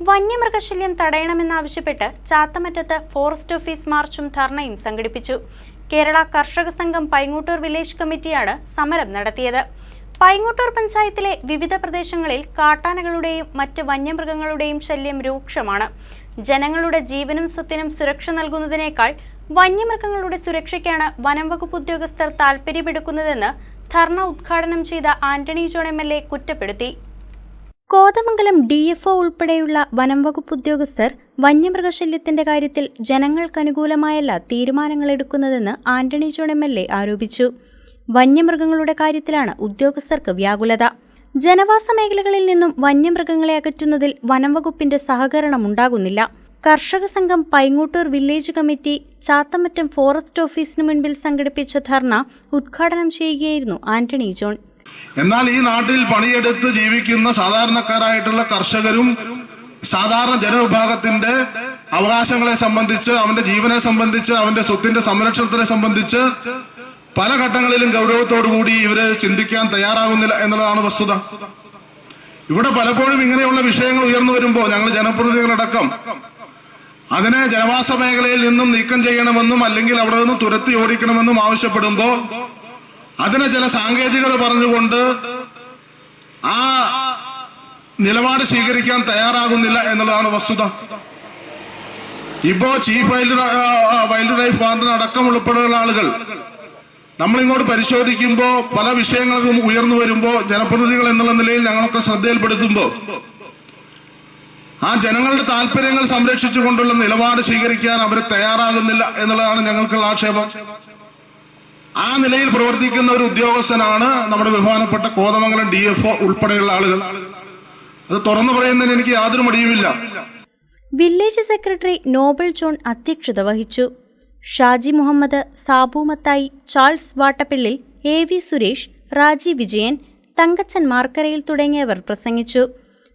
വന്യമൃഗശല്യം തടയണമെന്നാവശ്യപ്പെട്ട് ചാത്തമറ്റത്ത് forest office മാർച്ചും ധർണയും സംഘടിപ്പിച്ചു. കേരള കർഷക സംഘം പൈങ്ങൂട്ടൂർ വില്ലേജ് കമ്മിറ്റിയാണ് സമരം നടത്തിയത്. പൈങ്ങൂട്ടൂർ പഞ്ചായത്തിലെ വിവിധ പ്രദേശങ്ങളിൽ കാട്ടാനകളുടെയും മറ്റ് വന്യമൃഗങ്ങളുടെയും ശല്യം രൂക്ഷമാണ്. ജനങ്ങളുടെ ജീവനും സ്വത്തിനും സുരക്ഷ നൽകുന്നതിനേക്കാൾ വന്യമൃഗങ്ങളുടെ സുരക്ഷയ്ക്കാണ് വനം വകുപ്പ് ഉദ്യോഗസ്ഥർ താൽപ്പര്യമെടുക്കുന്നതെന്ന് ധർണ ഉദ്ഘാടനം ചെയ്ത ആന്റണി ജോൺ എം കുറ്റപ്പെടുത്തി. കോതമംഗലം ഡി എഫ് ഒ ഉൾപ്പെടെയുള്ള വനം വകുപ്പ് ഉദ്യോഗസ്ഥർ വന്യമൃഗശല്യത്തിന്റെ കാര്യത്തിൽ ജനങ്ങൾക്കനുകൂലമായല്ല തീരുമാനങ്ങൾ എടുക്കുന്നതെന്ന് Antony John M L A ആരോപിച്ചു. വന്യമൃഗങ്ങളുടെ കാര്യത്തിലാണ് ഉദ്യോഗസ്ഥർക്ക് വ്യാകുലത. ജനവാസ മേഖലകളിൽ നിന്നും വന്യമൃഗങ്ങളെ അകറ്റുന്നതിൽ വനംവകുപ്പിന്റെ സഹകരണം ഉണ്ടാകുന്നില്ല. Karshaka Sangham Paingottoor village committee Chathamattam forest ഓഫീസിനു മുൻപിൽ സംഘടിപ്പിച്ച ധർണ ഉദ്ഘാടനം ചെയ്യുകയായിരുന്നു ആന്റണി ജോൺ. എന്നാൽ ഈ നാട്ടിൽ പണിയെടുത്ത് ജീവിക്കുന്ന സാധാരണക്കാരായിട്ടുള്ള കർഷകരും സാധാരണ ജനവിഭാഗത്തിന്റെ അവകാശങ്ങളെ സംബന്ധിച്ച് അവന്റെ ജീവനെ സംബന്ധിച്ച് അവന്റെ സ്വത്തിന്റെ സംരക്ഷണത്തിനെ സംബന്ധിച്ച് പല ഘട്ടങ്ങളിലും ഗൗരവത്തോടു കൂടി ഇവർ ചിന്തിക്കാൻ തയ്യാറാകുന്നില്ല എന്നുള്ളതാണ് വസ്തുത. ഇവിടെ പലപ്പോഴും ഇങ്ങനെയുള്ള വിഷയങ്ങൾ ഉയർന്നു വരുമ്പോൾ ഞങ്ങൾ ജനപ്രതിനിധികളടക്കം അതിനെ ജനവാസ മേഖലയിൽ നിന്നും നീക്കം ചെയ്യണമെന്നും അല്ലെങ്കിൽ അവിടെ നിന്നും തുരത്തി ഓടിക്കണമെന്നും ആവശ്യപ്പെടുമ്പോൾ അതിന് ചില സാങ്കേതികത പറഞ്ഞുകൊണ്ട് ആ നിലപാട് സ്വീകരിക്കാൻ തയ്യാറാകുന്നില്ല എന്നുള്ളതാണ് വസ്തുത. ഇപ്പോ chief wild wildlife warden അടക്കം ഉൾപ്പെടെയുള്ള ആളുകൾ നമ്മളിങ്ങോട്ട് പരിശോധിക്കുമ്പോൾ പല വിഷയങ്ങൾക്കും ഉയർന്നു വരുമ്പോൾ ജനപ്രതിനിധികൾ എന്നുള്ള നിലയിൽ ഞങ്ങളൊക്കെ ശ്രദ്ധയിൽപ്പെടുത്തുമ്പോൾ ആ ജനങ്ങളുടെ താല്പര്യങ്ങൾ സംരക്ഷിച്ചുകൊണ്ടുള്ള നിലപാട് സ്വീകരിക്കാൻ അവർ തയ്യാറാകുന്നില്ല എന്നുള്ളതാണ് ഞങ്ങൾക്കുള്ള ആക്ഷേപം. ആ നിലയിൽ പ്രവർത്തിക്കുന്ന ഒരു ഉദ്യോഗസ്ഥനാണ് നമ്മുടെ ബഹുമാനപ്പെട്ട കോതമംഗലം ഡി എഫ് ഉൾപ്പെടെയുള്ള ആളുകൾ. അത് തുറന്നു പറയുന്നതിന് എനിക്ക് യാതൊരു മടിയുമില്ല. വില്ലേജ് സെക്രട്ടറി നോബൽ ജോൺ അധ്യക്ഷത വഹിച്ചു. ഷാജി മുഹമ്മദ് സാബു മത്തായി ചാൾസ് വാട്ടപ്പിള്ളിൽ എ വി സുരേഷ് റാജി വിജയൻ തങ്കച്ചൻ മാർക്കരയിൽ തുടങ്ങിയവർ പ്രസംഗിച്ചു.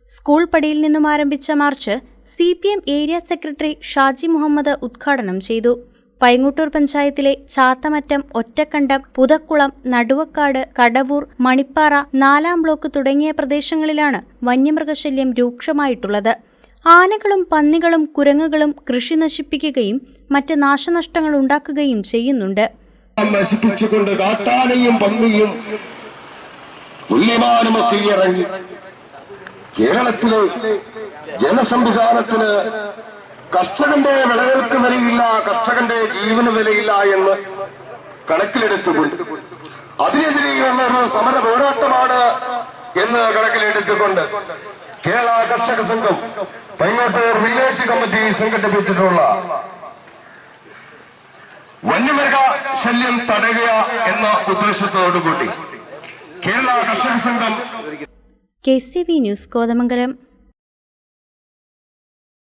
സ്കൂൾ പടിയിൽ നിന്നും ആരംഭിച്ച march C area secretary Shaji Muhammad ഉദ്ഘാടനം ചെയ്തു. പൈങ്ങൂട്ടൂർ പഞ്ചായത്തിലെ ചാത്തമറ്റം ഒറ്റക്കണ്ടം പുതക്കുളം നടുവക്കാട് കടവൂർ മണിപ്പാറ നാലാം ബ്ലോക്ക് തുടങ്ങിയ പ്രദേശങ്ങളിലാണ് വന്യമൃഗശല്യം രൂക്ഷമായിട്ടുള്ളത്. ആനകളും പന്നികളും കുരങ്ങുകളും കൃഷി നശിപ്പിക്കുകയും മറ്റ് നാശനഷ്ടങ്ങൾ ഉണ്ടാക്കുകയും ചെയ്യുന്നുണ്ട്. കാട്ടാനയും പന്നിയും ഇറങ്ങി കേരളത്തിലെ ജനസംവിധാനത്തിന് കർഷകന്റെ വിളകൾക്ക് വിലയില്ല കർഷകന്റെ ജീവന് വിലയില്ല എന്ന് കണക്കിലെടുത്തുകൊണ്ട്. അതിനെതിരെയുള്ള ഒരു സമര പോരാട്ടമാണ് എന്ന് കണക്കിലെടുത്തുകൊണ്ട് കേരള കർഷക സംഘം പൈങ്ങോട്ടൂർ വില്ലേജ് കമ്മിറ്റി സംഘടിപ്പിച്ചിട്ടുള്ള വന്യമൃഗ ശല്യം തടയുക എന്ന ഉദ്ദേശത്തോടുകൂടി Kerala Karshaka Sangham K C V news Kothamangalam